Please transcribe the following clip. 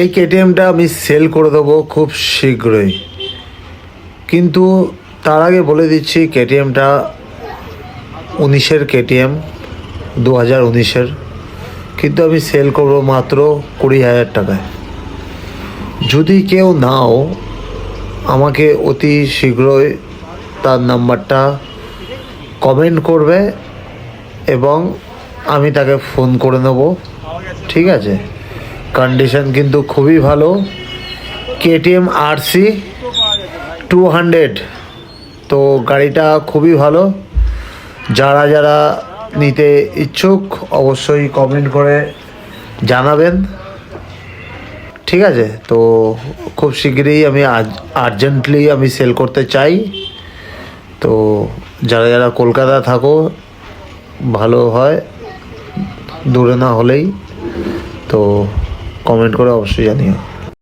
এই কেটিএমটা আমি সেল করে দেবো খুব শীঘ্রই। কিন্তু তার আগে বলে দিচ্ছি, কেটিএমটা উনিশের কেটিএম দু হাজার উনিশের। কিন্তু আমি সেল করব মাত্র কুড়ি হাজার টাকায়। যদি কেউ নাও, আমাকে অতি শীঘ্রই তার নাম্বারটা কমেন্ট করবে এবং আমি তাকে ফোন করে নেব। ঠিক আছে? কন্ডিশন কিন্তু খুবই ভালো। কেটিএম আরসি টু হান্ড্রেড তো গাড়িটা খুবই ভালো। যারা যারা নিতে ইচ্ছুক অবশ্যই কমেন্ট করে জানাবেন। ঠিক আছে? তো খুব শীঘ্রই আমি আর্জেন্টলি আমি সেল করতে চাই। তো যারা যারা কলকাতা থাকো, ভালো হয়। দূরে না হলেই। তো কমেন্ট করে অবশ্যই জানিও।